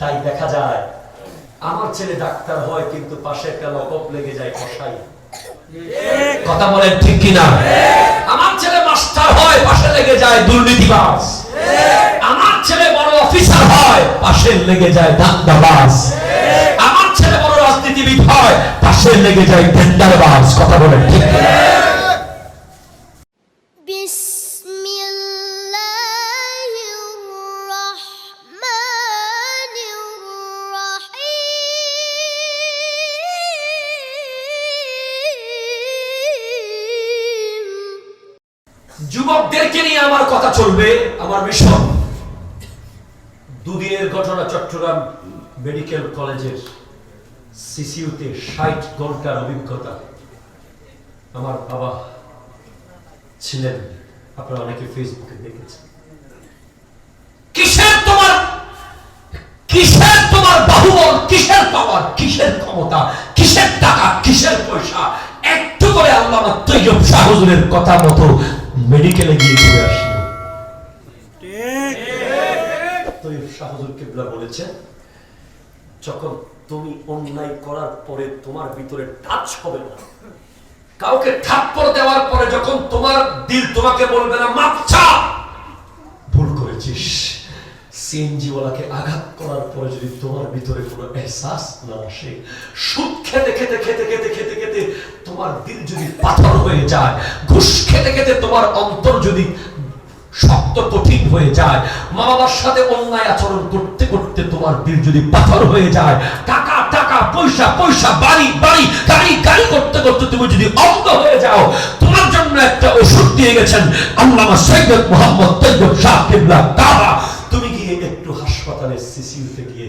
তাই দেখা যায়, আমার ছেলে ডাক্তার হয় কিন্তু পাশে একটা লকপ লেগে যায় কষাই কথা বলেন ঠিক কিনা? আমার ছেলে মাস্টার হয়, পাশে লেগে যায় দুর্নীতিবাজ। আমার ছেলে বড় অফিসার হয়, পাশে লেগে যায় দান্দাবাজ আমার ছেলে বড় রাজনীতিবিদ হয়, পাশে লেগে যায় টেন্ডারবাজ। কথা বলেন ঠিক কিনা? চলবে আমার মিশন দুদিনের ঘটনা চট্টগ্রাম মেডিকেল কলেজের সিসিউতে ষাট ঘণ্টার অভিজ্ঞতা। আমার বাবা ছিলেন, আপনারা অনেকে ফেসবুকে দেখেছেন। কিসের তোমার কিসের তোমার বাহুবল, কিসের পাওয়ার, কিসের ক্ষমতা, কিসের টাকা, কিসের পয়সা? একটু করে আল্লাহ কথা মতো মেডিকেলে গিয়ে ঘুরে আসলো তৈয়ব শাহ হুজুর কেবলা বলেছে যখন তুমি অন্যায় করার পরে তোমার ভিতরে টাচ হবে না, কাউকে দেওয়ার পরে যখন তোমার দিল তোমাকে বলবে না মাপছা ভুল করেছিস। সিএনজি ওয়ালাকে আঘাত করার পরে যদি তোমার ভিতরে কোনো এহসাস না আসে, সুদ খেতে খেতে খেতে খেতে খেতে খেতে তোমার দিল যদি পাথর হয়ে যায়, ঘুষ খেতে খেতে তোমার অন্তর যদি শক্ত কঠিন হয়ে যায়। মা বাবার সাথে অন্যায় আচরণ করতে করতে তোমার দিল যদি পাথর হয়ে যায়, টাকা টাকা, পয়সা পয়সা, বাড়ি বাড়ি, গাড়ি গাড়ি করতে করতে তুমি যদি অন্ধ হয়ে যাও, তোমার জন্য একটা ওষুধ দিয়ে গেছেন আল্লামা সৈয়দ মোহাম্মদ তৈয়ব শাহ কিবলা কাবা। তুমি গিয়ে একটু হাসপাতালে সিসিউতে গিয়ে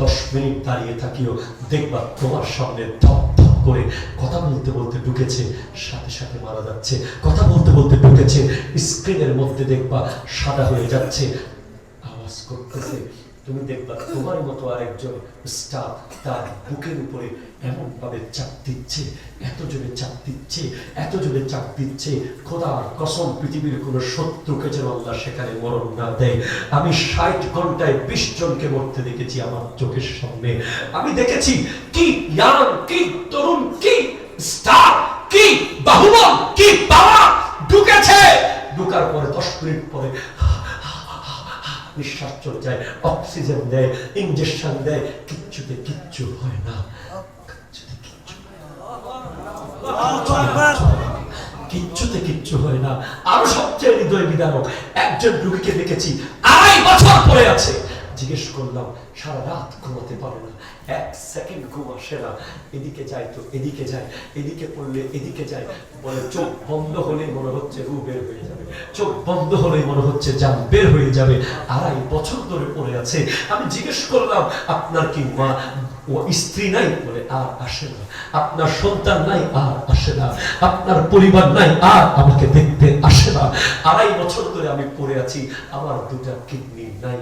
দশ মিনিট দাঁড়িয়ে থাকিও, দেখবা তোমার সামনে ধপ করে কথা বলতে বলতে ঢুকেছে, সাথে সাথে মারা যাচ্ছে। কথা বলতে বলতে ঢুকেছে স্ক্রিনের মধ্যে দেখবা সাদা হয়ে যাচ্ছে। আওয়াজ করতেছে। তুমি দেখবা তোমার মতো আরেকজন স্টাফ তার বুকের উপরে এমন ভাবে চাপ দিচ্ছে এত জোরে চাপ দিচ্ছে এত জোরে চাপ দিচ্ছে, খোদার কসম পৃথিবীর কোন শত্রুকে যেন আল্লাহ সেখানে মরণ না দেয়। আমি ষাট ঘন্টায় বিশ জনকে মরতে দেখেছি আমার চোখের সামনে। আমি দেখেছি কি ইয়াং, কি তরুণ, কি স্টার, কি বাহুবল, কি পাওয়া ঢুকেছে। ঢুকার পরে, দশ মিনিট পরে নিঃশ্বাস চলে যায় অক্সিজেন দেয় ইঞ্জেকশন দেয়, কিচ্ছুতে কিচ্ছু হয় না। কিচ্ছুতে কিচ্ছু হয় না। আরও সবচেয়ে হৃদয় বিদারক একজন রুগীকে দেখেছি, আড়াই বছর পরে আছে। জিজ্ঞেস করলাম, সারা রাত ঘুমাতে পারে না। এক সেকেন্ড ঘুম আসে না। এদিকে যায় তো, এদিকে যায় এদিকে পড়লে এদিকে যায় বলে, চোখ বন্ধ হলে মনে হচ্ছে রু বের হয়ে যাবে। চোখ বন্ধ হলেই মনে হচ্ছে জান বের হয়ে যাবে। আড়াই বছর ধরে পড়ে আছে। আমি জিজ্ঞেস করলাম, আপনার কি মা ও স্ত্রী নাই? বলে, আর আসে না। আপনার সন্তান নাই, আর আসে না। আপনার পরিবার নাই, আর আমাকে দেখতে আসে না। আড়াই বছর ধরে আমি পড়ে আছি। আমার দুটা কিডনি নাই।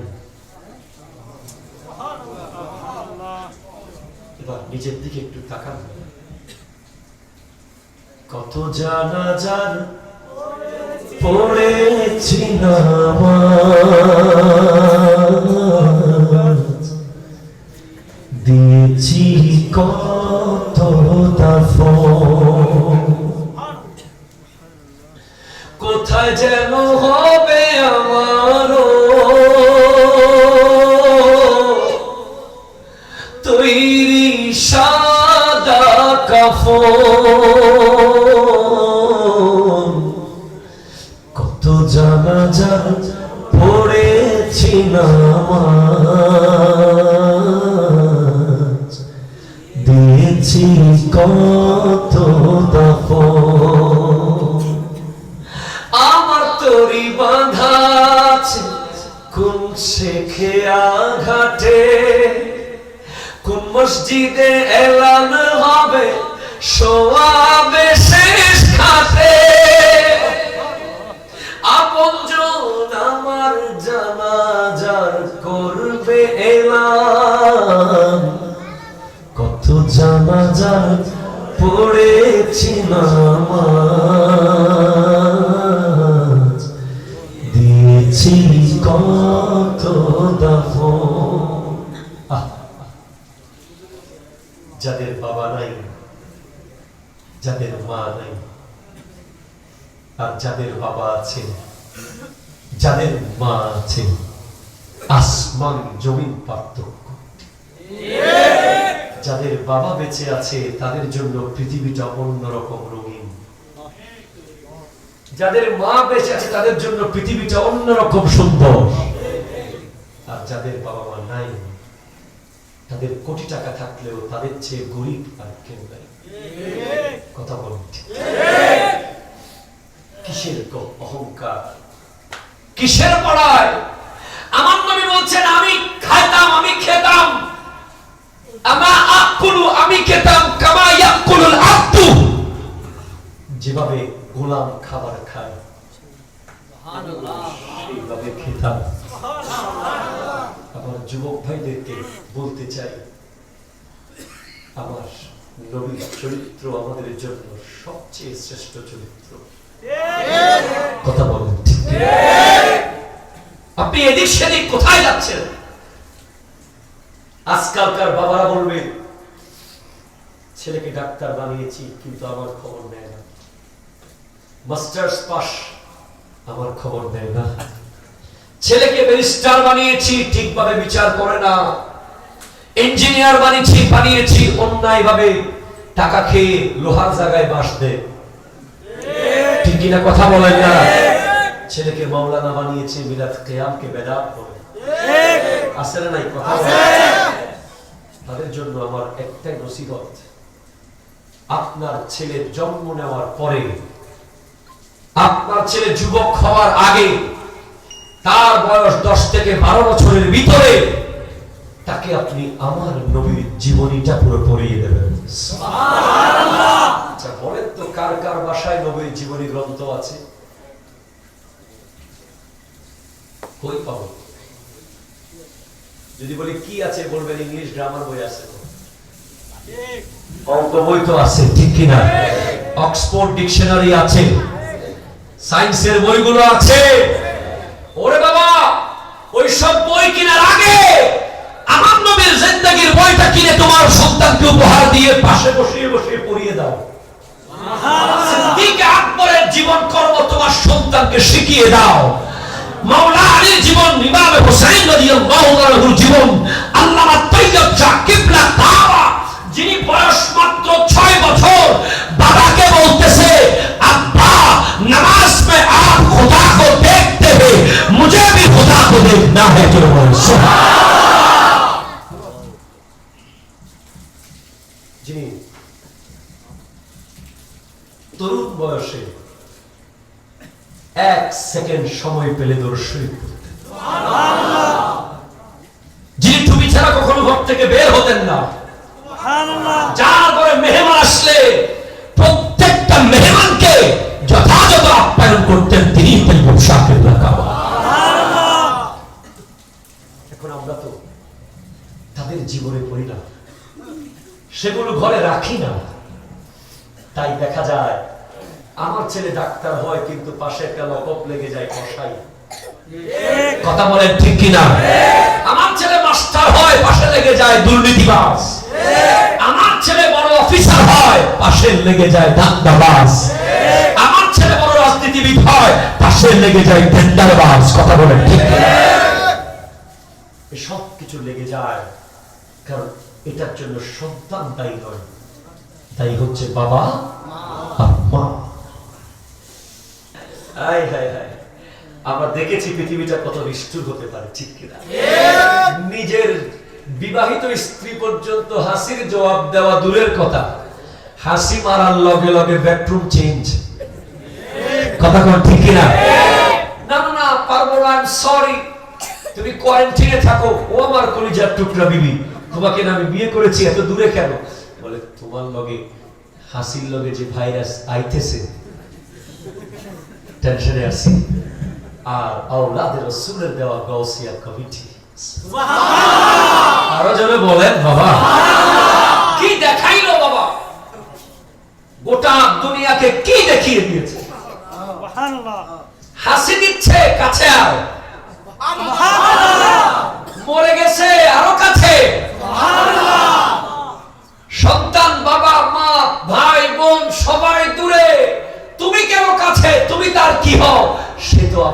নিজের দিকে একটু তাকান। কত জানা যান পড়েছি নামাজ কত জানা জান পড়েছি নামাজ দিয়েছি কত দাফন। আমার তরি বাঁধা আছে, কোন শেখে আঘাটে কোন মসজিদে হবে সোয়াবে শেষ খাতে। আপনজন আমার জানাজার করবে এলাম। কত জানাজার পড়েছি নামাজ। দিয়েছি কত দাফন যাদের বাবা নাই যাদের মা নাই, আর যাদের বাবা আছে, যাদের মা আছে, আসমান জমিন পার্থক্য। যাদের বাবা বেঁচে আছে, তাদের জন্য পৃথিবীটা অন্যরকম রঙিন। যাদের মা বেঁচে আছে, তাদের জন্য পৃথিবীটা অন্যরকম সুন্দর। আর যাদের বাবা মা নাই, তাদের কোটি টাকা থাকলেও তাদের চেয়ে গরিব আর কেউ নাই। কথা বলুন। কিসের অহংকার? কিসের পড়ায়? আমার নবী বলছেন, আমি খাইতাম, আমি খেতাম। আমা আকুলু, আমি খেতাম, কামা ইয়াকুলুল আব্দু। যেভাবে গোলাম খাবার খায়, সেইভাবে খেতাম। আমার যুবক ভাইদেরকে বলতে চাই, আমার নবীর চরিত্র আমাদের জন্য সবচেয়ে শ্রেষ্ঠ চরিত্র। কথা বলেন আপনি এদিক সেদিক কোথায় যাচ্ছেন? আজকালকার বাবারা বলবে, ছেলেকে ডাক্তার বানিয়েছি, কিন্তু আমার খবর নেয় না। মাস্টার্স পাস, আমার খবর নেয় না। ছেলেকে ব্যারিস্টার বানিয়েছি, ঠিকভাবে বিচার করে না। ইঞ্জিনিয়ার বানিয়েছি বানিয়েছি অন্যায় ভাবে টাকা খেয়ে লোহার জায়গায় বাস দেয়। ঠিক কিনা কথা বলেন না? ছেলেকে মাওলানা বানিয়েছে মিলাদ কেয়ামকে বেদাত বলে। আছে না নাই কথা তাদের জন্য আমার একটাই নসিহত, আপনার ছেলের জন্ম নেওয়ার পরে, আপনার ছেলে যুবক হওয়ার আগে, তার বয়স দশ থেকে বারো বছরের ভিতরে তাকে আপনি আমার নবীর জীবনীটা পুরো পড়িয়ে দেবেন। আচ্ছা বলেন তো কার কার বাসায় নবীর জীবনী গ্রন্থ আছে? কই পাবো? যদি বলি কি আছে বলবেন ইংলিশ গ্রামার বই আছে অঙ্ক বই তো আছে ঠিক কিনা? অক্সফোর্ড ডিকশনারি আছে। সায়েন্সের বইগুলো আছে। ওরে বাবা ওই সব বই কেনার আগে আমার নবীর জিন্দগির বইটা কিনে তোমার সন্তানকে উপহার দিয়ে পাশে বসিয়ে বসিয়ে পড়িয়ে দাও। আকবরের জীবন কর্ম তোমার সন্তানকে শিখিয়ে দাও। যিনি নামাজ কো দেখতে হে মুঝে ভি সেকেন্ড সময় পেলে দর্শই করতেন যিনি ছাড়া কখনো ঘর থেকে বের হতেন না। যার মেহমান আসলে প্রত্যেকটা মেহমানকে যথাযথ আপ্যায়ন করতেন তিনি লাগাওয়া এখন আমরা তো তাদের জীবনে পড়ি না। সেগুলো ঘরে রাখি না। তাই দেখা যায় আমার ছেলে ডাক্তার হয় কিন্তু পাশে একটা লকপ লেগে যায় কষাই কথা বলেন ঠিক কিনা? আমার ছেলে মাস্টার হয় পাশে লেগে যায় দুর্নীতিবাজ। আমার ছেলে বড় অফিসার হয় পাশে লেগে যায় দান্দাবাজ আমার ছেলে বড় রাজনীতিবিদ হয় পাশে লেগে যায় টেন্ডারবাজ। কথা বলেন ঠিক? সব কিছু লেগে যায় কারণ এটার জন্য সন্তান দায়ী নয়। দায়ী হচ্ছে বাবা আর মা। হায় হায় হায়। আমরা দেখেছি পৃথিবীটা কত নিষ্ঠুর হতে পারে, ঠিক কিনা? নিজের বিবাহিত স্ত্রী পর্যন্ত হাসির জবাব দেওয়া দূরের কথা। হাসি মারার লগে লগে বেডরুম চেঞ্জ কথা কোন, ঠিক কিনা? না না না, পারব না আই সরি তুমি থাকো, ও আমার কলিজার টুকরা বিবি। তোমাকে না আমি বিয়ে করেছি, এত দূরে কেন? বলে, তোমার লগে, হাসির লগে যে ভাইরাস আইতেছে টেনশনে আছি আর আওলাদের রসুলের দেওয়া গৌসিয়া কমিটি আরও জনে বলেন বাবা কি দেখাইলো বাবা গোটা দুনিয়াকে কি দেখিয়ে দিয়েছে? হাসি দিচ্ছে কাছে আর মরে গেছে আরও কাছে।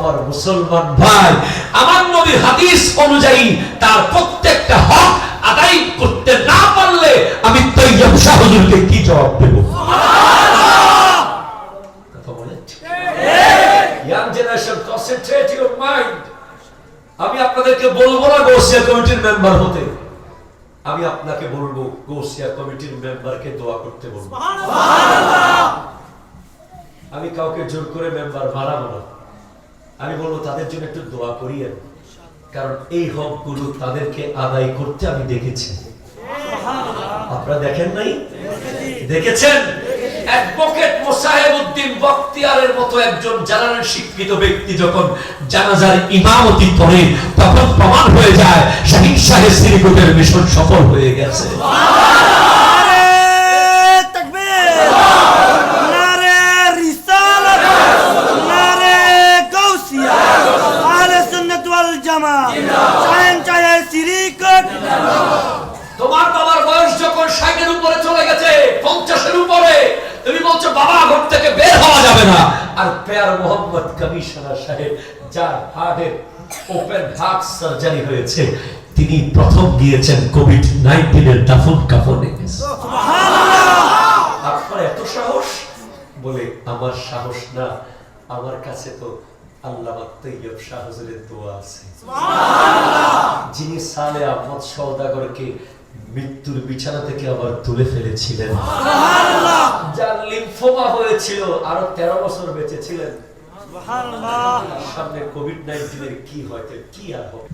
আমার মুসলমান ভাই আমার নবী হাদিস অনুযায়ী তার প্রত্যেকটা হক আদায় করতে না পারলে আমি তৈয়ব শাহ কি জবাব দেব? আমি আপনাদেরকে বলব না গোসিয়া কমিটির মেম্বার হতে। আমি আপনাকে বলব গোসিয়া কমিটির মেম্বারকে দোয়া করতে বলব। আমি কাউকে জোর করে মেম্বার বাড়াবো না। আমি বলব, তাদের জন্য একটু দোয়া করিয়েন। কারণ এই হকগুলো তাদেরকে আদায় করতে আমি দেখেছি। আপনারা দেখেন নাই? দেখেছেন? বখতিয়ারের মতো একজন জানানোর শিক্ষিত ব্যক্তি যখন জানাজার ইমামতি করে তখন প্রমাণ হয়ে যায় শাহিন শ্রীকোটের মিশন সফল হয়ে গেছে। চায়েন চায়ে শিরিকত তোমার বাবার বয়স যখন ষাটের উপরে চলে গেছে পঞ্চাশের উপরে তুমি বলছো বাবা ঘর থেকে বের হওয়া যাবে না। আর পেয়ার মোহাম্মদ কমিশনার সাহেব যার হার্টের ওপেন হার্ট সার্জারি হয়েছে তিনি প্রথম গিয়েছেন কোভিড নাইন্টিনের দাফন কাফনে। আপনার এত সাহস বলে আমার সাহস না আমার কাছে তো আল্লাহ তৈয়ব শাহজুরের দোয়া আছে। যিনি সালে আহমদ সৌদাগরকে মৃত্যুর বিছানা থেকে আবার তুলে ফেলেছিলেন। যার লিম্ফোমা হয়েছিল আরও তেরো বছর বেঁচে সামনে কোভিড নাইন্টিনের কি হয়তো কি আর হবে?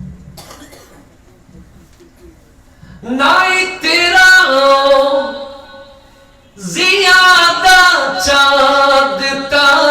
নাই তেরা জিয়াদা চাঁদ তারা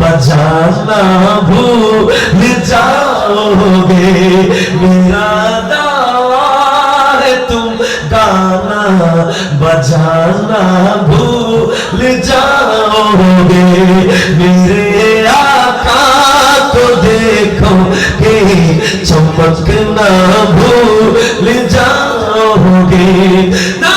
बजाना भूल जाओगे मेरा दावा है तुम गाना बजाना भूल जाओगे मेरे आका को देखोगे चमकना भूल जाओगे नहीं